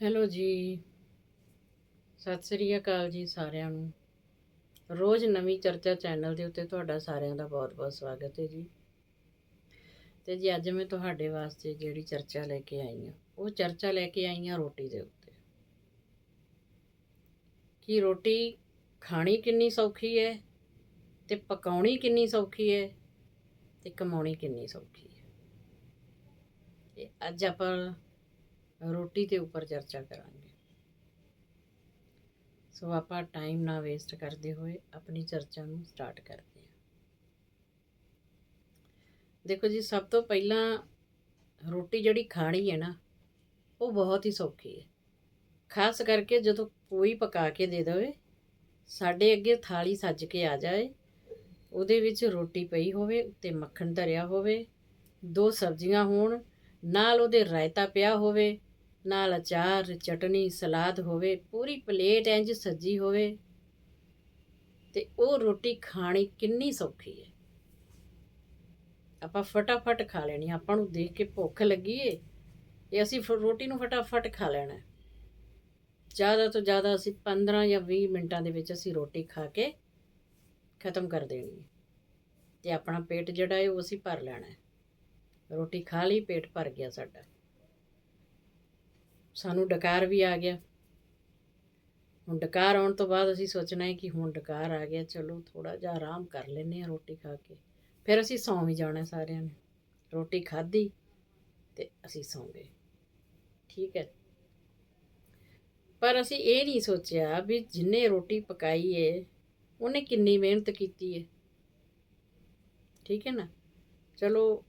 Hello ਜੀ। ਸਤਿ ਸ੍ਰੀ ਅਕਾਲ ਜੀ ਸਾਰਿਆਂ ਨੂੰ। ਰੋਜ਼ ਨਵੀਂ ਚਰਚਾ ਚੈਨਲ ਦੇ ਉੱਤੇ ਤੁਹਾਡਾ ਸਾਰਿਆਂ ਦਾ ਬਹੁਤ-ਬਹੁਤ ਸਵਾਗਤ ਹੈ ਜੀ। ਤੇ ਜੀ ਅੱਜ ਮੈਂ ਤੁਹਾਡੇ ਵਾਸਤੇ ਜਿਹੜੀ ਚਰਚਾ ਲੈ ਕੇ ਆਈ ਹਾਂ, ਉਹ ਚਰਚਾ ਲੈ ਕੇ ਆਈ ਹਾਂ ਰੋਟੀ ਦੇ ਉੱਤੇ। ਕਿ ਰੋਟੀ ਖਾਣੀ ਕਿੰਨੀ ਸੌਖੀ ਹੈ ਤੇ ਪਕਾਉਣੀ ਕਿੰਨੀ ਸੌਖੀ ਹੈ ਤੇ ਕਮਾਉਣੀ ਕਿੰਨੀ ਸੌਖੀ ਹੈ। ਤੇ ਅੱਜ ਆਪਾਂ ਰੋਟੀ ਦੇ ਉੱਪਰ ਚਰਚਾ ਕਰਾਂਗੇ। ਸੋ ਆਪਾਂ ਟਾਈਮ ਨਾ ਵੇਸਟ ਕਰਦੇ ਹੋਏ ਆਪਣੀ ਚਰਚਾ ਨੂੰ ਸਟਾਰਟ ਕਰਦੇ ਹਾਂ। ਦੇਖੋ ਜੀ, ਸਭ ਤੋਂ ਪਹਿਲਾਂ ਰੋਟੀ ਜਿਹੜੀ ਖਾਣੀ ਹੈ ਨਾ, ਉਹ ਬਹੁਤ ਹੀ ਸੌਖੀ ਹੈ। ਖਾਸ ਕਰਕੇ ਜਦੋਂ ਕੋਈ ਪਕਾ ਕੇ ਦੇ ਦੇਵੇ, ਸਾਡੇ ਅੱਗੇ ਥਾਲੀ ਸੱਜ ਕੇ ਆ ਜਾਏ, ਉਹਦੇ ਵਿੱਚ ਰੋਟੀ ਪਈ ਹੋਵੇ, ਉੱਤੇ ਮੱਖਣ ਧਰਿਆ ਹੋਵੇ, ਦੋ ਸਬਜ਼ੀਆਂ ਹੋਣ, ਨਾਲ ਉਹਦੇ ਰਾਇਤਾ ਪਿਆ ਹੋਵੇ ਨਾਲ ਅਚਾਰ, ਚਟਨੀ, ਸਲਾਦ ਹੋਵੇ, ਪੂਰੀ ਪਲੇਟ ਇੰਜ ਸੱਜੀ ਹੋਵੇ ਤੇ ਉਹ ਰੋਟੀ ਖਾਣੀ ਕਿੰਨੀ ਸੌਖੀ ਹੈ। ਆਪਾਂ ਫਟਾਫਟ ਖਾ ਲੈਣੀ, ਆਪਾਂ ਨੂੰ ਦੇਖ ਕੇ ਭੁੱਖ ਲੱਗੀ ਏ ਤੇ ਅਸੀਂ ਫਿਰ ਰੋਟੀ ਨੂੰ ਫਟਾਫਟ ਖਾ ਲੈਣਾ ਜ਼ਿਆਦਾ ਤੋਂ ਜ਼ਿਆਦਾ ਅਸੀਂ 15 ਜਾਂ 20 ਮਿੰਟਾਂ ਦੇ ਵਿੱਚ ਅਸੀਂ ਰੋਟੀ ਖਾ ਕੇ ਖਤਮ ਕਰ ਦੇਣੀ ਹੈ ਤੇ ਆਪਣਾ ਪੇਟ ਜਿਹੜਾ ਹੈ ਉਹ ਅਸੀਂ ਭਰ ਲੈਣਾ ਹੈ। ਰੋਟੀ ਖਾ ਲਈ, ਪੇਟ ਭਰ ਗਿਆ ਸਾਡਾ। ਸਾਨੂੰ ਡਕਾਰ ਵੀ ਆ ਗਿਆ। ਹੁਣ ਡਕਾਰ ਆਉਣ ਤੋਂ ਬਾਅਦ ਅਸੀਂ ਸੋਚਣਾ ਹੈ ਕਿ ਹੁਣ ਡਕਾਰ ਆ ਗਿਆ, ਚਲੋ ਥੋੜਾ ਜਿਹਾ ਆਰਾਮ ਕਰ ਲੈਨੇ ਆ ਰੋਟੀ ਖਾ ਕੇ। ਫਿਰ ਅਸੀਂ ਸੌਂ ਵੀ ਜਾਣਾ ਸਾਰਿਆਂ ਨੇ। ਰੋਟੀ ਖਾਧੀ ਤੇ ਅਸੀਂ ਸੌਂ ਗਏ। ਠੀਕ ਹੈ। ਪਰ ਅਸੀਂ ਇਹ ਨਹੀਂ ਸੋਚਿਆ ਵੀ ਜਿੰਨੇ ਰੋਟੀ ਪਕਾਈ ਏ, ਉਹਨੇ ਕਿੰਨੀ ਮਿਹਨਤ ਕੀਤੀ ਏ। ਠੀਕ ਹੈ ਨਾ? ਚਲੋ,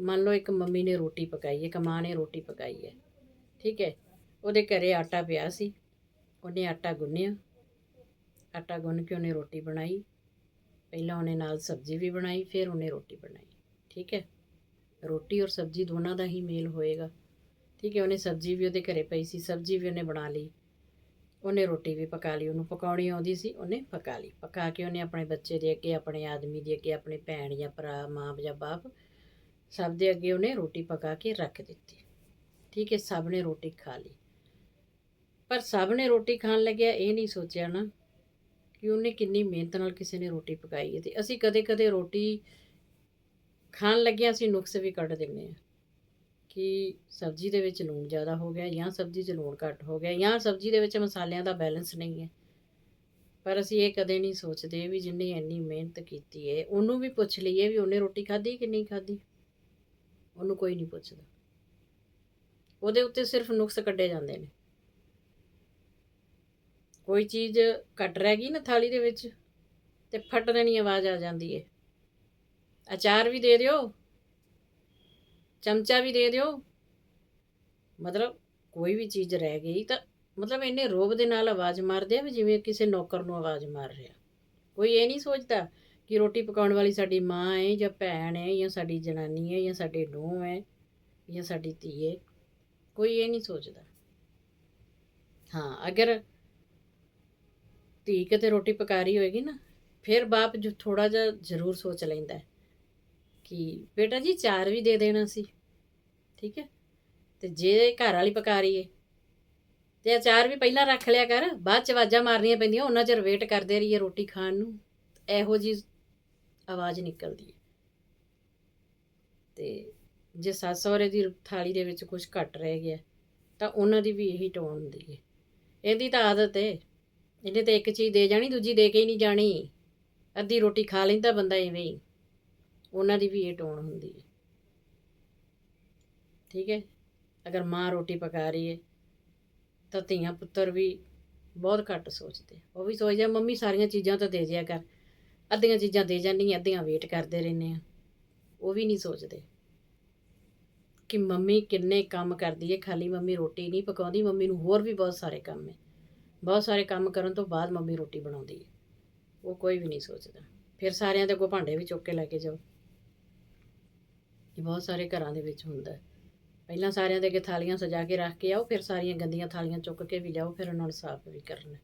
ਮੰਨ ਲਓ ਇੱਕ ਮੰਮੀ ਨੇ ਰੋਟੀ ਪਕਾਈ ਹੈ ਇੱਕ ਮਾਂ ਨੇ ਰੋਟੀ ਪਕਾਈ ਹੈ ਠੀਕ ਹੈ, ਉਹਦੇ ਘਰੇ ਆਟਾ ਪਿਆ ਸੀ, ਉਹਨੇ ਆਟਾ ਗੁੰਨਿਆ। ਆਟਾ ਗੁੰਨ ਕੇ ਉਹਨੇ ਰੋਟੀ ਬਣਾਈ। ਪਹਿਲਾਂ ਉਹਨੇ ਨਾਲ ਸਬਜ਼ੀ ਵੀ ਬਣਾਈ, ਫਿਰ ਉਹਨੇ ਰੋਟੀ ਬਣਾਈ, ਠੀਕ ਹੈ। ਰੋਟੀ ਔਰ ਸਬਜ਼ੀ ਦੋਨਾਂ ਦਾ ਹੀ ਮੇਲ ਹੋਏਗਾ। ਠੀਕ ਹੈ, ਉਹਨੇ ਸਬਜ਼ੀ ਵੀ ਉਹਦੇ ਘਰੇ ਪਈ ਸੀ, ਸਬਜ਼ੀ ਵੀ ਉਹਨੇ ਬਣਾ ਲਈ। ਉਹਨੇ ਰੋਟੀ ਵੀ ਪਕਾ ਲਈ, ਉਹਨੂੰ ਪਕਾਉਣੀ ਆਉਂਦੀ ਸੀ, ਉਹਨੇ ਪਕਾ ਲਈ। ਪਕਾ ਕੇ ਉਹਨੇ ਆਪਣੇ ਬੱਚੇ ਦੇ ਅੱਗੇ, ਆਪਣੇ ਆਦਮੀ ਦੇ ਅੱਗੇ, ਆਪਣੇ ਭੈਣ ਜਾਂ ਭਰਾ, ਮਾਂ ਜਾਂ ਬਾਪ, ਸਭ ਦੇ ਅੱਗੇ ਉਹਨੇ ਰੋਟੀ ਪਕਾ ਕੇ ਰੱਖ ਦਿੱਤੀ। ਠੀਕ ਹੈ ਸਭ ਨੇ ਰੋਟੀ ਖਾ ਲਈ। ਪਰ ਸਭ ਨੇ ਰੋਟੀ ਖਾਣ ਲੱਗਿਆ, ਇਹ ਨਹੀਂ ਸੋਚਿਆ ਨਾ ਕਿ ਉਹਨੇ ਕਿੰਨੀ ਮਿਹਨਤ ਨਾਲ ਕਿਸੇ ਨੇ ਰੋਟੀ ਪਕਾਈ ਹੈ ਤੇ ਅਸੀਂ ਕਦੇ-ਕਦੇ ਰੋਟੀ ਖਾਣ ਲੱਗਿਆ ਅਸੀਂ ਨੁਕਸ ਵੀ ਕੱਢ ਦਿੰਨੇ ਆ ਕਿ ਸਬਜ਼ੀ ਦੇ ਵਿੱਚ ਲੂਣ ਜ਼ਿਆਦਾ ਹੋ ਗਿਆ ਜਾਂ ਸਬਜ਼ੀ 'ਚ ਲੂਣ ਘੱਟ ਹੋ ਗਿਆ ਜਾਂ ਸਬਜ਼ੀ ਦੇ ਵਿੱਚ ਮਸਾਲਿਆਂ ਦਾ ਬੈਲੈਂਸ ਨਹੀਂ ਹੈ। ਪਰ ਅਸੀਂ ਇਹ ਕਦੇ ਨਹੀਂ ਸੋਚਦੇ ਵੀ ਜਿੰਨੇ ਇੰਨੀ ਮਿਹਨਤ ਕੀਤੀ ਹੈ, ਉਹਨੂੰ ਵੀ ਪੁੱਛ ਲਈਏ ਵੀ ਉਹਨੇ ਰੋਟੀ ਖਾਧੀ ਕਿ ਨਹੀਂ ਖਾਧੀ। ਉਹਨੂੰ ਕੋਈ ਨਹੀਂ ਪੁੱਛਦਾ। ਉਹਦੇ ਉੱਤੇ ਸਿਰਫ ਨੁਕਸ ਕੱਢੇ ਜਾਂਦੇ ਨੇ। ਕੋਈ ਚੀਜ਼ ਘਟ ਰਹਿ ਗਈ ਨਾ ਥਾਲੀ ਦੇ ਵਿੱਚ ਤੇ ਫਟ ਦੇਣੀ, ਆਵਾਜ਼ ਆ ਜਾਂਦੀ ਏ। ਅਚਾਰ ਵੀ ਦੇ ਦਿਓ, ਚਮਚਾ ਵੀ ਦੇ ਦਿਓ। ਮਤਲਬ ਕੋਈ ਵੀ ਚੀਜ਼ ਰਹਿ ਗਈ ਤਾਂ ਮਤਲਬ ਇੰਨੇ ਰੋਬ ਦੇ ਨਾਲ ਆਵਾਜ਼ ਮਾਰਦੇ ਆ ਵੀ ਜਿਵੇਂ ਕਿਸੇ ਨੌਕਰ ਨੂੰ ਆਵਾਜ਼ ਮਾਰ ਰਿਹਾ। ਕੋਈ ਇਹ ਨਹੀਂ ਸੋਚਦਾ ਕਿ ਰੋਟੀ ਪਕਾਉਣ ਵਾਲੀ ਸਾਡੀ ਮਾਂ ਹੈ ਜਾਂ ਭੈਣ ਹੈ ਜਾਂ ਸਾਡੀ ਜਨਾਨੀ ਹੈ ਜਾਂ ਸਾਡੇ ਨੂੰਹ ਹੈ ਜਾਂ ਸਾਡੀ ਧੀ ਹੈ ਕੋਈ ਇਹ ਨਹੀਂ ਸੋਚਦਾ। ਹਾਂ, ਅਗਰ ਧੀ ਕਿਤੇ ਰੋਟੀ ਪਕਾ ਰਹੀ ਹੋਏਗੀ ਨਾ, ਫਿਰ ਬਾਪ ਜੋ ਥੋੜਾ ਜਿਹਾ ਜ਼ਰੂਰ ਸੋਚ ਲੈਂਦਾ ਕਿ ਬੇਟਾ ਜੀ ਚਾਰ ਵੀ ਦੇ ਦੇਣਾ ਸੀ, ਠੀਕ ਹੈ? ਤੇ ਜੇ ਘਰ ਵਾਲੀ ਪਕਾ ਰਹੀ ਏ ਤੇ ਅਚਾਰ ਵੀ ਪਹਿਲਾਂ ਰੱਖ ਲਿਆ ਕਰ, ਬਾਅਦ ਚ ਆਵਾਜ਼ਾਂ ਮਾਰਨੀਆਂ ਪੈਂਦੀਆਂ, ਉਹਨਾਂ ਚਿਰ ਵੇਟ ਕਰਦੇ ਰਹੀਏ ਰੋਟੀ ਖਾਣ ਨੂੰ ਇਹੋ ਜੀ ਆਵਾਜ਼ ਨਿਕਲਦੀ ਹੈ। ਤੇ ਜੇ ਸੱਸ ਸਹੁਰੇ ਦੀ ਥਾਲੀ ਦੇ ਵਿੱਚ ਕੁਝ ਘੱਟ ਰਹਿ ਗਿਆ, ਤਾਂ ਉਹਨਾਂ ਦੀ ਵੀ ਇਹੀ ਟੋਨ ਹੁੰਦੀ ਹੈ। ਇਹਦੀ ਤਾਂ ਆਦਤ ਹੈ ਇਹਨੇ ਤਾਂ ਇੱਕ ਚੀਜ਼ ਦੇ ਜਾਣੀ, ਦੂਜੀ ਦੇ ਕੇ ਹੀ ਨਹੀਂ ਜਾਣੀ। ਅੱਧੀ ਰੋਟੀ ਖਾ ਲੈਂਦਾ ਬੰਦਾ ਐਵੇਂ ਹੀ। ਉਹਨਾਂ ਦੀ ਵੀ ਇਹ ਟੋਨ ਹੁੰਦੀ ਹੈ। ਠੀਕ ਹੈ? ਅਗਰ ਮਾਂ ਰੋਟੀ ਪਕਾ ਰਹੀ ਹੈ, ਤਾਂ ਧੀਆਂ ਪੁੱਤਰ ਵੀ ਬਹੁਤ ਘੱਟ ਸੋਚਦੇ ਉਹ ਵੀ ਸੋਚਦੇ ਮੰਮੀ, ਸਾਰੀਆਂ ਚੀਜ਼ਾਂ ਤਾਂ ਦੇ ਦਿਆ ਕਰ। ਅੱਧੀਆਂ ਚੀਜ਼ਾਂ ਦੇ ਜਾਂਦੀ ਅੱਧੀਆਂ ਵੇਟ ਕਰਦੇ ਰਹਿੰਦੇ ਆ। ਉਹ ਵੀ ਨਹੀਂ ਸੋਚਦੇ। ਕਿ ਮੰਮੀ ਕਿੰਨੇ ਕੰਮ ਕਰਦੀ ਹੈ ਖਾਲੀ ਮੰਮੀ ਰੋਟੀ ਨਹੀਂ ਪਕਾਉਂਦੀ, ਮੰਮੀ ਨੂੰ ਹੋਰ ਵੀ ਬਹੁਤ ਸਾਰੇ ਕੰਮ ਹੈ ਬਹੁਤ ਸਾਰੇ ਕੰਮ ਕਰਨ ਤੋਂ ਬਾਅਦ ਮੰਮੀ ਰੋਟੀ ਬਣਾਉਂਦੀ ਹੈ ਉਹ ਕੋਈ ਵੀ ਨਹੀਂ ਸੋਚਦਾ। ਫਿਰ ਸਾਰਿਆਂ ਦੇ ਅੱਗੋਂ ਭਾਂਡੇ ਵੀ ਚੁੱਕ ਕੇ ਲੈ ਕੇ ਜਾਓ। ਇਹ ਬਹੁਤ ਸਾਰੇ ਘਰਾਂ ਦੇ ਵਿੱਚ ਹੁੰਦਾ ਹੈ ਪਹਿਲਾਂ ਸਾਰਿਆਂ ਦੇ ਅੱਗੇ ਥਾਲੀਆਂ ਸਜਾ ਕੇ ਰੱਖ ਕੇ ਆਓ, ਫਿਰ ਸਾਰੀਆਂ ਗੰਦੀਆਂ ਥਾਲੀਆਂ ਚੁੱਕ ਕੇ ਵੀ ਲਿਆਓ, ਫਿਰ ਉਹਨਾਂ ਨੂੰ ਸਾਫ਼ ਵੀ ਕਰਨਾ।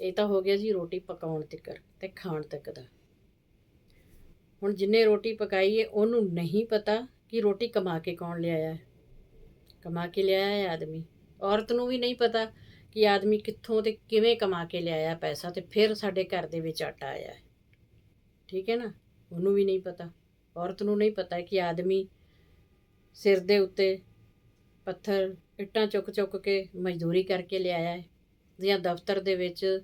ਇਹ ਤਾਂ ਹੋ ਗਿਆ ਜੀ ਰੋਟੀ ਪਕਾਉਣ ਤੱਕ ਤੇ ਖਾਣ ਤੱਕ ਦਾ। ਹੁਣ ਜਿੰਨੇ ਰੋਟੀ ਪਕਾਈ ਹੈ ਉਹਨੂੰ ਨਹੀਂ ਪਤਾ ਕਿ ਰੋਟੀ ਕਮਾ ਕੇ ਕੌਣ ਲਿਆਇਆ ਹੈ? ਕਮਾ ਕੇ ਲਿਆਇਆ ਹੈ ਆਦਮੀ? ਔਰਤ ਨੂੰ ਵੀ ਨਹੀਂ ਪਤਾ ਕਿ ਆਦਮੀ ਕਿੱਥੋਂ ਤੇ ਕਿਵੇਂ ਕਮਾ ਕੇ ਲਿਆਇਆ ਪੈਸਾ ਤੇ ਫਿਰ ਸਾਡੇ ਘਰ ਦੇ ਵਿੱਚ ਆਟਾ ਆਇਆ ਹੈ। ਠੀਕ ਹੈ ਨਾ? ਉਹਨੂੰ ਵੀ ਨਹੀਂ ਪਤਾ। ਔਰਤ ਨੂੰ ਨਹੀਂ ਪਤਾ ਕਿ ਆਦਮੀ ਸਿਰ ਦੇ ਉੱਤੇ ਪੱਥਰ, ਇੱਟਾਂ ਚੁੱਕ ਚੁੱਕ ਕੇ ਮਜ਼ਦੂਰੀ ਕਰਕੇ ਲਿਆਇਆ ਹੈ ਜਾਂ ਦਫ਼ਤਰ ਦੇ ਵਿੱਚ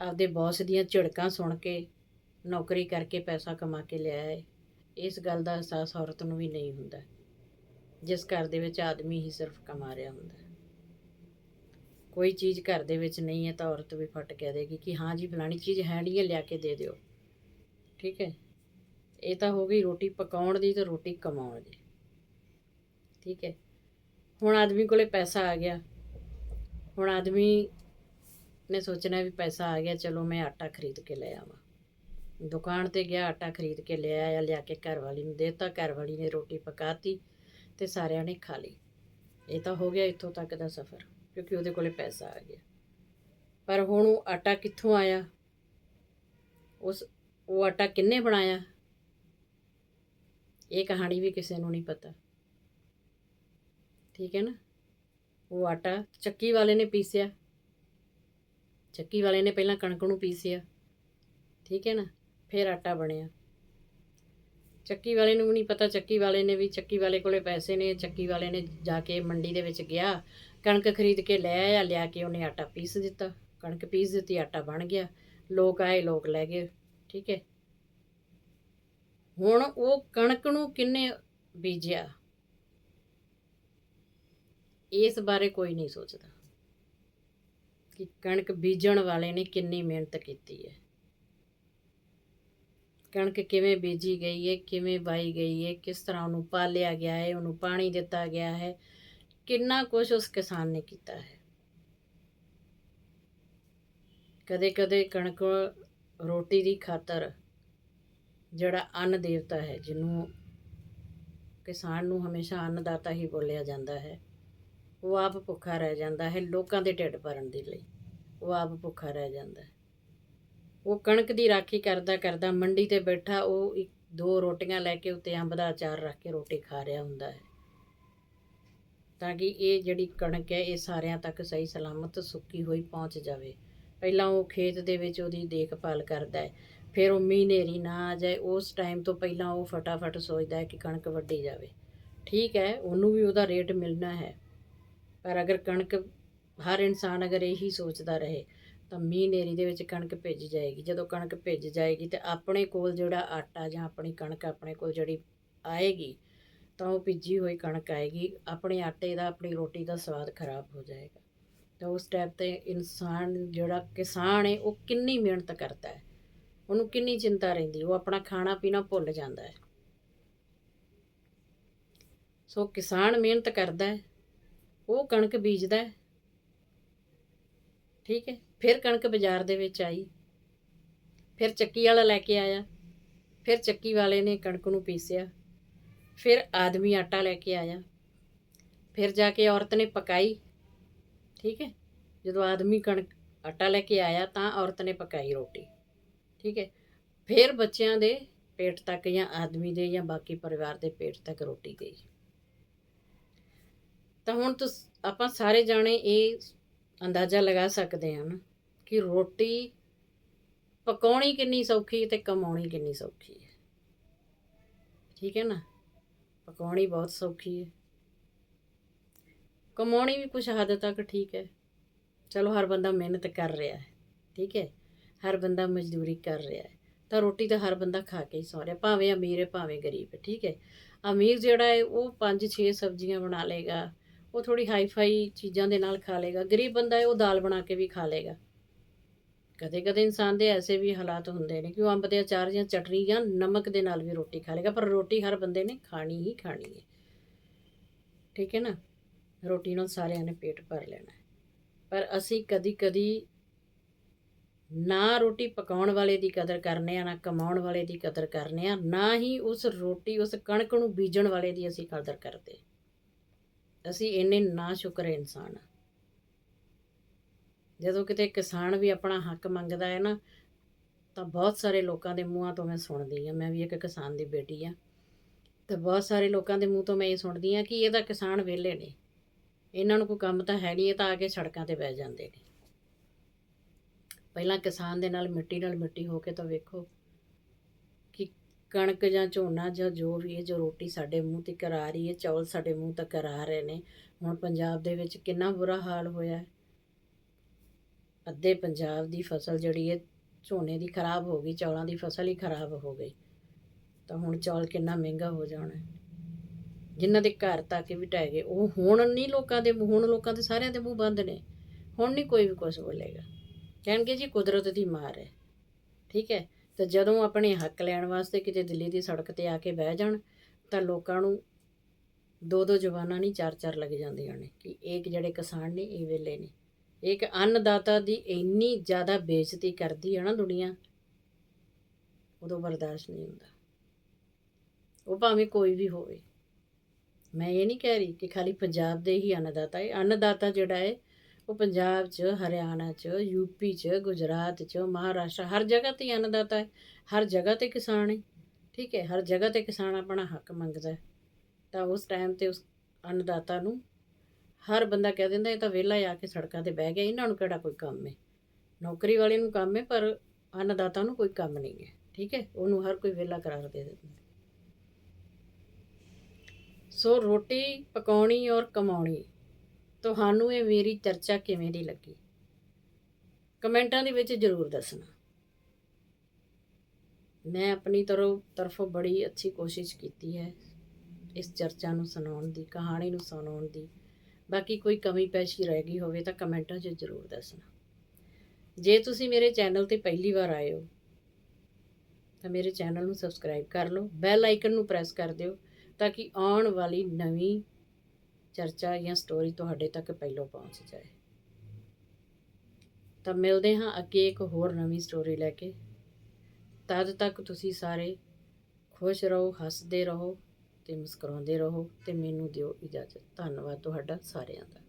ਆਪਦੇ ਬੌਸ ਦੀਆਂ ਝਿੜਕਾਂ ਸੁਣ ਕੇ ਨੌਕਰੀ ਕਰਕੇ ਪੈਸਾ ਕਮਾ ਕੇ ਲਿਆਇਆ ਹੈ। ਇਸ ਗੱਲ ਦਾ ਅਹਿਸਾਸ ਔਰਤ ਨੂੰ ਵੀ ਨਹੀਂ ਹੁੰਦਾ। ਜਿਸ ਘਰ ਦੇ ਵਿੱਚ ਆਦਮੀ ਹੀ ਸਿਰਫ ਕਮਾ ਰਿਹਾ ਹੁੰਦਾ ਕੋਈ ਚੀਜ਼ ਘਰ ਦੇ ਵਿੱਚ ਨਹੀਂ ਹੈ ਤਾਂ ਔਰਤ ਵੀ ਫਟ ਕਹਿ ਦੇਗੀ ਕਿ ਹਾਂ ਜੀ, ਫਲਾਣੀ ਚੀਜ਼ ਹੈ ਨਹੀਂ ਹੈ ਲਿਆ ਕੇ ਦੇ ਦਿਓ। ਠੀਕ ਹੈ? ਇਹ ਤਾਂ ਹੋ ਗਈ ਰੋਟੀ ਪਕਾਉਣ ਦੀ ਤੇ ਰੋਟੀ ਕਮਾਉਣ ਦੀ। ਠੀਕ ਹੈ? ਹੁਣ ਆਦਮੀ ਕੋਲੇ ਪੈਸਾ ਆ ਗਿਆ। ਹੁਣ ਆਦਮੀ ਨੇ ਸੋਚਣਾ ਵੀ ਪੈਸਾ ਆ ਗਿਆ, ਚਲੋ ਮੈਂ ਆਟਾ ਖਰੀਦ ਕੇ ਲੈ ਆਵਾਂ। ਦੁਕਾਨ ਤੇ ਗਿਆ, ਆਟਾ ਖਰੀਦ ਕੇ ਲੈ ਆਇਆ, ਲਿਆ ਕੇ ਘਰ ਵਾਲੀ ਨੂੰ ਦੇਤਾ, ਘਰ ਵਾਲੀ ਨੇ ਰੋਟੀ ਪਕਾਤੀ ਤੇ ਸਾਰਿਆਂ ਨੇ ਖਾ ਲਈ। ਇਹ ਤਾਂ ਹੋ ਗਿਆ ਇੱਥੋਂ ਤੱਕ ਦਾ ਸਫ਼ਰ, ਕਿਉਂਕਿ ਉਹਦੇ ਕੋਲੇ ਪੈਸਾ ਆ ਗਿਆ। ਪਰ ਹੁਣ ਉਹ ਆਟਾ ਕਿੱਥੋਂ ਆਇਆ? ਉਸ, ਉਹ ਆਟਾ ਕਿੰਨੇ ਬਣਾਇਆ? ਇਹ ਕਹਾਣੀ ਵੀ ਕਿਸੇ ਨੂੰ ਨਹੀਂ ਪਤਾ। ਠੀਕ ਹੈ ਨਾ? ਉਹ ਆਟਾ ਚੱਕੀ ਵਾਲੇ ਨੇ ਪੀਸਿਆ। ਚੱਕੀ ਵਾਲੇ ਨੇ ਪਹਿਲਾਂ ਕਣਕ ਨੂੰ ਪੀਸਿਆ। ਠੀਕ ਹੈ ਨਾ? ਫਿਰ ਆਟਾ ਬਣਿਆ। ਚੱਕੀ ਵਾਲੇ ਨੂੰ ਵੀ ਨਹੀਂ ਪਤਾ, ਚੱਕੀ ਵਾਲੇ ਨੇ ਵੀ, ਚੱਕੀ ਵਾਲੇ ਕੋਲੇ ਪੈਸੇ ਨੇ, ਚੱਕੀ ਵਾਲੇ ਨੇ ਜਾ ਕੇ ਮੰਡੀ ਦੇ ਵਿੱਚ ਗਿਆ। ਕਣਕ ਖਰੀਦ ਕੇ ਲੈ ਆਇਆ, ਲਿਆ ਕੇ ਉਹਨੇ ਆਟਾ ਪੀਸ ਦਿੱਤਾ। ਕਣਕ ਪੀਸ ਦਿੱਤੀ, ਆਟਾ ਬਣ ਗਿਆ। ਲੋਕ ਆਏ, ਲੋਕ ਲੈ ਗਏ, ਠੀਕ ਹੈ। ਹੁਣ ਉਹ ਕਣਕ ਨੂੰ ਕਿੰਨੇ ਬੀਜਿਆ? ਇਸ ਬਾਰੇ ਕੋਈ ਨਹੀਂ ਸੋਚਦਾ ਕਿ ਕਣਕ ਬੀਜਣ ਵਾਲੇ ਨੇ ਕਿੰਨੀ ਮਿਹਨਤ ਕੀਤੀ ਹੈ। ਕਣਕ ਕਿਵੇਂ ਬੀਜੀ ਗਈ ਹੈ, ਕਿਵੇਂ ਵਾਈ ਗਈ ਹੈ, ਕਿਸ ਤਰ੍ਹਾਂ ਉਹਨੂੰ ਪਾਲਿਆ ਗਿਆ ਹੈ, ਉਹਨੂੰ ਪਾਣੀ ਦਿੱਤਾ ਗਿਆ ਹੈ, ਕਿੰਨਾ ਕੁਝ ਉਸ ਕਿਸਾਨ ਨੇ ਕੀਤਾ ਹੈ। ਕਦੇ ਕਦੇ ਕਣਕ ਰੋਟੀ ਦੀ ਖਾਤਰ ਜਿਹੜਾ ਅੰਨ ਦੇਵਤਾ ਹੈ, ਜਿਹਨੂੰ ਕਿਸਾਨ ਨੂੰ ਹਮੇਸ਼ਾ ਅੰਨਦਾਤਾ ਹੀ ਬੋਲਿਆ ਜਾਂਦਾ ਹੈ, ਉਹ ਆਪ ਭੁੱਖਾ ਰਹਿ ਜਾਂਦਾ ਹੈ ਲੋਕਾਂ ਦੇ ਢਿੱਡ ਭਰਨ ਦੇ ਲਈ, ਉਹ ਆਪ ਭੁੱਖਾ ਰਹਿ ਜਾਂਦਾ ਹੈ। ਉਹ ਕਣਕ ਦੀ ਰਾਖੀ ਕਰਦਾ ਕਰਦਾ ਮੰਡੀ ਤੇ ਬੈਠਾ, ਉਹ ਇੱਕ ਦੋ ਰੋਟੀਆਂ ਲੈ ਕੇ ਉੱਤੇ ਅੰਬ ਦਾ ਅਚਾਰ ਰੱਖ ਕੇ ਰੋਟੀ ਖਾ ਰਿਹਾ ਹੁੰਦਾ ਹੈ। ਤਾਂ ਕਿ ਇਹ ਜਿਹੜੀ ਕਣਕ ਹੈ, ਇਹ ਸਾਰਿਆਂ ਤੱਕ ਸਹੀ ਸਲਾਮਤ ਸੁੱਕੀ ਹੋਈ ਪਹੁੰਚ ਜਾਵੇ। ਪਹਿਲਾਂ ਉਹ ਖੇਤ ਦੇ ਵਿੱਚ ਉਹਦੀ ਦੇਖਭਾਲ ਕਰਦਾ ਹੈ, ਫਿਰ ਉਹ ਮੀਂਹ ਹਨੇਰੀ ਨਾ ਆ ਜਾਏ, ਉਸ ਟਾਈਮ ਤੋਂ ਪਹਿਲਾਂ ਉਹ ਫਟਾਫਟ ਸੋਚਦਾ ਹੈ ਕਿ ਕਣਕ ਵੱਢੀ ਜਾਵੇ। ਠੀਕ ਹੈ, ਉਹਨੂੰ ਵੀ ਉਹਦਾ ਰੇਟ ਮਿਲਣਾ ਹੈ, ਪਰ ਅਗਰ ਕਣਕ, ਹਰ ਇਨਸਾਨ ਅਗਰ ਇਹੀ ਸੋਚਦਾ ਰਹੇ ਤਾਂ ਮੀਂਹ ਹਨੇਰੀ ਦੇ ਵਿੱਚ ਕਣਕ ਭਿੱਜ ਜਾਏਗੀ। ਜਦੋਂ ਕਣਕ ਭਿੱਜ ਜਾਏਗੀ ਤੇ ਆਪਣੇ ਕੋਲ ਜਿਹੜਾ ਆਟਾ ਜਾਂ ਆਪਣੀ ਕਣਕ ਆਪਣੇ ਕੋਲ ਜਿਹੜੀ ਆਏਗੀ, ਤਾਂ ਉਹ ਭਿੱਜੀ ਹੋਈ ਕਣਕ ਆਏਗੀ। ਆਪਣੇ ਆਟੇ ਦਾ, ਆਪਣੀ ਰੋਟੀ ਦਾ ਸਵਾਦ ਖਰਾਬ ਹੋ ਜਾਏਗਾ। ਤਾਂ ਉਸ ਟਾਈਪ ਤੇ ਇਨਸਾਨ ਜਿਹੜਾ ਕਿਸਾਨ ਹੈ ਉਹ ਕਿੰਨੀ ਮਿਹਨਤ ਕਰਦਾ ਹੈ। ਉਹਨੂੰ ਕਿੰਨੀ ਚਿੰਤਾ ਰਹਿੰਦੀ ਉਹ ਆਪਣਾ ਖਾਣਾ ਪੀਣਾ ਭੁੱਲ ਜਾਂਦਾ ਹੈ। ਸੋ ਕਿਸਾਨ ਮਿਹਨਤ ਕਰਦਾ ਹੈ। ਉਹ ਕਣਕ ਬੀਜਦਾ ਹੈ। ਠੀਕ ਹੈ। ਫਿਰ ਕਣਕ ਬਾਜ਼ਾਰ ਦੇ ਵਿੱਚ ਆਈ। ਫਿਰ ਚੱਕੀ ਵਾਲਾ ਲੈ ਕੇ ਆਇਆ। ਫਿਰ ਚੱਕੀ ਵਾਲੇ ਨੇ ਕਣਕ ਨੂੰ ਪੀਸਿਆ। ਫਿਰ ਆਦਮੀ ਆਟਾ ਲੈ ਕੇ ਆਇਆ। ਫਿਰ ਜਾ ਕੇ ਔਰਤ ਨੇ ਪਕਾਈ। ਠੀਕ ਹੈ? ਜਦੋਂ ਆਦਮੀ ਕਣਕ ਆਟਾ ਲੈ ਕੇ ਆਇਆ ਤਾਂ ਔਰਤ ਨੇ ਪਕਾਈ ਰੋਟੀ। ਠੀਕ ਹੈ? ਫਿਰ ਬੱਚਿਆਂ ਦੇ ਪੇਟ ਤੱਕ ਜਾਂ ਆਦਮੀ ਦੇ ਜਾਂ ਬਾਕੀ ਪਰਿਵਾਰ ਦੇ ਪੇਟ ਤੱਕ ਰੋਟੀ ਗਈ। ਤਾਂ ਹੁਣ ਤੁਸ, ਆਪਾਂ ਸਾਰੇ ਜਾਣੇ ਇਹ ਅੰਦਾਜ਼ਾ ਲਗਾ ਸਕਦੇ ਹਾਂ ਨਾ। ਕਿ ਰੋਟੀ ਪਕਾਉਣੀ ਕਿੰਨੀ ਸੌਖੀ ਹੈ ਤੇ ਕਮਾਉਣੀ ਕਿੰਨੀ ਸੌਖੀ ਹੈ। ਠੀਕ ਹੈ ਨਾ? ਪਕਾਉਣੀ ਬਹੁਤ ਸੌਖੀ ਹੈ। ਕਮਾਉਣੀ ਵੀ ਕੁਝ ਹੱਦ ਤੱਕ ਠੀਕ ਹੈ। ਚਲੋ ਹਰ ਬੰਦਾ ਮਿਹਨਤ ਕਰ ਰਿਹਾ ਹੈ, ਠੀਕ ਹੈ? ਹਰ ਬੰਦਾ ਮਜ਼ਦੂਰੀ ਕਰ ਰਿਹਾ ਹੈ। ਤਾਂ ਰੋਟੀ ਤਾਂ ਹਰ ਬੰਦਾ ਖਾ ਕੇ ਹੀ ਸੌ ਰਿਹਾ, ਭਾਵੇਂ ਅਮੀਰ ਹੈ, ਭਾਵੇਂ ਗਰੀਬ ਹੈ, ਠੀਕ ਹੈ? ਅਮੀਰ ਜਿਹੜਾ ਹੈ, ਉਹ 5-6 ਸਬਜ਼ੀਆਂ ਬਣਾ ਲੇਗਾ ਉਹ ਥੋੜੀ ਹਾਈ-ਫਾਈ ਚੀਜ਼ਾਂ ਦੇ ਨਾਲ ਖਾ ਲੇਗਾ ਗਰੀਬ ਬੰਦਾ ਹੈ, ਉਹ ਦਾਲ ਬਣਾ ਕੇ ਵੀ ਖਾ ਲੇਗਾ ਕਦੇ ਕਦੇ ਇਨਸਾਨ ਦੇ ਐਸੇ ਵੀ ਹਾਲਾਤ ਹੁੰਦੇ ਨੇ ਕਿ ਉਹ ਅੰਬ ਦੇ ਅਚਾਰ ਜਾਂ ਚਟਨੀ ਜਾਂ ਨਮਕ ਦੇ ਨਾਲ ਵੀ ਰੋਟੀ ਖਾ ਲੇਗਾ ਪਰ ਰੋਟੀ ਹਰ ਬੰਦੇ ਨੇ ਖਾਣੀ ਹੀ ਖਾਣੀ ਹੈ। ਠੀਕ ਹੈ ਨਾ? ਰੋਟੀ ਨਾਲ ਸਾਰਿਆਂ ਨੇ ਪੇਟ ਭਰ ਲੈਣਾ ਪਰ ਅਸੀਂ ਕਦੀ ਕਦੀ ਨਾ ਰੋਟੀ ਪਕਾਉਣ ਵਾਲੇ ਦੀ ਕਦਰ ਕਰਨੇ ਆ, ਨਾ ਕਮਾਉਣ ਵਾਲੇ ਦੀ ਕਦਰ ਕਰਨੇ ਆ, ਨਾ ਹੀ ਉਸ ਰੋਟੀ, ਉਸ ਕਣਕ ਨੂੰ ਬੀਜਣ ਵਾਲੇ ਦੀ ਅਸੀਂ ਕਦਰ ਕਰਦੇ ਅਸੀਂ ਇੰਨੇ ਨਾ ਸ਼ੁਕਰ ਇਨਸਾਨ ਆ ਜਦੋਂ ਕਿਤੇ ਕਿਸਾਨ ਵੀ ਆਪਣਾ ਹੱਕ ਮੰਗਦਾ ਹੈ ਨਾ, ਤਾਂ ਬਹੁਤ ਸਾਰੇ ਲੋਕਾਂ ਦੇ ਮੂੰਹਾਂ ਤੋਂ ਮੈਂ ਸੁਣਦੀ ਆ ਮੈਂ ਵੀ ਇੱਕ ਕਿਸਾਨ ਦੀ ਬੇਟੀ ਆ ਤੇ ਬਹੁਤ ਸਾਰੇ ਲੋਕਾਂ ਦੇ ਮੂੰਹ ਤੋਂ ਮੈਂ ਇਹ ਸੁਣਦੀ ਆ ਕਿ ਇਹ ਤਾਂ ਕਿਸਾਨ ਵਿਹਲੇ ਨੇ। ਇਹਨਾਂ ਨੂੰ ਕੋਈ ਕੰਮ ਤਾਂ ਹੈ ਨਹੀਂ, ਇਹ ਤਾਂ ਆ ਕੇ ਸੜਕਾਂ ਤੇ ਬਹਿ ਜਾਂਦੇ ਨੇ। ਪਹਿਲਾਂ ਕਿਸਾਨ ਦੇ ਨਾਲ ਮਿੱਟੀ ਨਾਲ ਮਿੱਟੀ ਹੋ ਕੇ ਤਾਂ ਵੇਖੋ ਕਿ ਕਣਕ ਜਾਂ ਝੋਨਾ ਜਾਂ ਜੋ ਵੀ ਹੈ, ਜੋ ਰੋਟੀ ਸਾਡੇ ਮੂੰਹ ਤੱਕ ਆ ਰਹੀ ਹੈ, ਚੌਲ ਸਾਡੇ ਮੂੰਹ ਤੱਕ ਆ ਰਹੇ ਨੇ। ਹੁਣ ਪੰਜਾਬ ਦੇ ਵਿੱਚ ਕਿੰਨਾ ਬੁਰਾ ਹਾਲ ਹੋਇਆ ਹੈ। ਅੱਧੇ ਪੰਜਾਬ ਦੀ ਫਸਲ ਜਿਹੜੀ ਹੈ, ਝੋਨੇ ਦੀ ਖਰਾਬ ਹੋ ਗਈ, ਚੌਲਾਂ ਦੀ ਫਸਲ ਹੀ ਖਰਾਬ ਹੋ ਗਈ। ਤਾਂ ਹੁਣ ਚੌਲ ਕਿੰਨਾ ਮਹਿੰਗਾ ਹੋ ਜਾਣਾ। ਹੈ। ਜਿਨ੍ਹਾਂ ਦੇ ਘਰ ਤੱਕ ਵੀ ਢਹਿ ਗਏ, ਉਹ ਹੁਣ ਨਹੀਂ ਲੋਕਾਂ ਦੇ, ਹੁਣ ਲੋਕਾਂ ਦੇ ਸਾਰਿਆਂ ਦੇ ਮੂੰਹ ਬੰਦ ਨੇ। ਹੁਣ ਨਹੀਂ ਕੋਈ ਵੀ ਕੁਝ ਬੋਲੇਗਾ। ਕਹਿਣਗੇ ਜੀ, ਕੁਦਰਤ ਦੀ ਮਾਰ ਹੈ। ਠੀਕ ਹੈ? ਤੇ ਜਦੋਂ ਆਪਣੇ ਹੱਕ ਲੈਣ ਵਾਸਤੇ ਕਿਤੇ ਦਿੱਲੀ ਦੀ ਸੜਕ ਤੇ ਆ ਕੇ ਬਹਿ ਜਾਣ, ਤਾਂ ਲੋਕਾਂ ਨੂੰ ਦੋ ਦੋ ਜਵਾਨਾਂ ਨਹੀਂ ਚਾਰ ਚਾਰ ਲੱਗ ਜਾਂਦੀਆਂ ਨੇ ਕਿ ਇੱਕ ਜਿਹੜੇ ਕਿਸਾਨ ਨੇ, ਇਹ ਵੇਲੇ ਨੇ। ਇੱਕ ਅੰਨਦਾਤਾ ਦੀ ਇੰਨੀ ਜ਼ਿਆਦਾ ਬੇਇੱਜ਼ਤੀ ਕਰਦੀ ਹੈ ਨਾ ਦੁਨੀਆ, ਉਦੋਂ ਬਰਦਾਸ਼ਤ ਨਹੀਂ ਹੁੰਦਾ। ਉਹ ਭਾਵੇਂ ਕੋਈ ਵੀ ਹੋਵੇ। ਮੈਂ ਇਹ ਨਹੀਂ ਕਹਿ ਰਹੀ ਕਿ ਖਾਲੀ ਪੰਜਾਬ ਦੇ ਹੀ ਅੰਨਦਾਤਾ ਹੈ। ਅੰਨਦਾਤਾ ਜਿਹੜਾ ਹੈ, ਉਹ ਪੰਜਾਬ 'ਚ, ਹਰਿਆਣਾ 'ਚ ਯੂਪੀ 'ਚ, ਗੁਜਰਾਤ 'ਚ, ਮਹਾਰਾਸ਼ਟਰ, ਹਰ ਜਗ੍ਹਾ ਤੇ ਹੀ ਅੰਨਦਾਤਾ ਹੈ। ਹਰ ਜਗ੍ਹਾ ਤੇ ਕਿਸਾਨ ਹੈ। ਠੀਕ ਹੈ, ਹਰ ਜਗ੍ਹਾ ਤੇ ਕਿਸਾਨ ਆਪਣਾ ਹੱਕ ਮੰਗਦਾ ਹੈ। ਤਾਂ ਉਸ ਟਾਈਮ ਤੇ ਉਸ ਅੰਨਦਾਤਾ ਨੂੰ ਹਰ ਬੰਦਾ ਕਹਿ ਦਿੰਦਾ, ਇਹ ਤਾਂ ਵਿਹਲਾ ਆ ਕੇ ਸੜਕਾਂ ਤੇ ਬਹਿ ਗਿਆ, ਇਹਨਾਂ ਨੂੰ ਕਿਹੜਾ ਕੋਈ ਕੰਮ ਹੈ ਨੌਕਰੀ ਵਾਲੇ ਨੂੰ ਕੰਮ ਹੈ ਪਰ ਅੰਨਦਾਤਾ ਨੂੰ ਕੋਈ ਕੰਮ ਨਹੀਂ ਹੈ ਠੀਕ ਹੈ ਉਹਨੂੰ ਹਰ ਕੋਈ ਵਿਹਲਾ ਕਰਾਰ ਦੇ ਦਿੰਦਾ। ਸੋ ਰੋਟੀ ਪਕਾਉਣੀ ਔਰ ਕਮਾਉਣੀ, ਤੁਹਾਨੂੰ ਇਹ ਮੇਰੀ ਚਰਚਾ ਕਿਵੇਂ ਦੀ ਲੱਗੀ? ਕਮੈਂਟਾਂ ਦੇ ਵਿੱਚ ਜ਼ਰੂਰ ਦੱਸਣਾ। ਮੈਂ ਆਪਣੀ ਤਰੋਂ ਤਰਫੋਂ ਬੜੀ ਅੱਛੀ ਕੋਸ਼ਿਸ਼ ਕੀਤੀ ਹੈ ਇਸ ਚਰਚਾ ਨੂੰ ਸੁਣਾਉਣ ਦੀ, ਕਹਾਣੀ ਨੂੰ ਸੁਣਾਉਣ ਦੀ। ਬਾਕੀ ਕੋਈ ਕਮੀ ਪੇਸ਼ੀ ਰਹਿ ਗਈ ਹੋਵੇ ਤਾਂ ਕਮੈਂਟਾਂ 'ਚ ਜ਼ਰੂਰ ਦੱਸਣਾ। ਜੇ ਤੁਸੀਂ ਮੇਰੇ ਚੈਨਲ ਤੇ ਪਹਿਲੀ ਵਾਰ ਆਏ ਹੋ, ਤਾਂ ਮੇਰੇ ਚੈਨਲ ਨੂੰ ਸਬਸਕ੍ਰਾਈਬ ਕਰ ਲਓ, ਬੈਲ ਆਈਕਨ ਨੂੰ ਪ੍ਰੈਸ ਕਰ ਦਿਓ ਤਾਂ ਕਿ ਆਉਣ ਵਾਲੀ ਨਵੀਂ ਚਰਚਾ ਜਾਂ ਸਟੋਰੀ ਤੁਹਾਡੇ ਤੱਕ ਪਹਿਲਾਂ ਪਹੁੰਚ ਜਾਏ। ਤਾਂ ਮਿਲਦੇ ਹਾਂ ਅੱਗੇ ਇੱਕ ਹੋਰ ਨਵੀਂ ਸਟੋਰੀ ਲੈ ਕੇ। ਤਦ ਤੱਕ ਤੁਸੀਂ ਸਾਰੇ ਖੁਸ਼ ਰਹੋ, ਹੱਸਦੇ ਰਹੋ। ਤੇ ਮੁਸਕਰਾਉਂਦੇ ਰਹੋ ਤੇ ਮੈਨੂੰ ਦਿਓ ਇਜਾਜ਼ਤ। ਧੰਨਵਾਦ ਤੁਹਾਡਾ ਸਾਰਿਆਂ ਦਾ।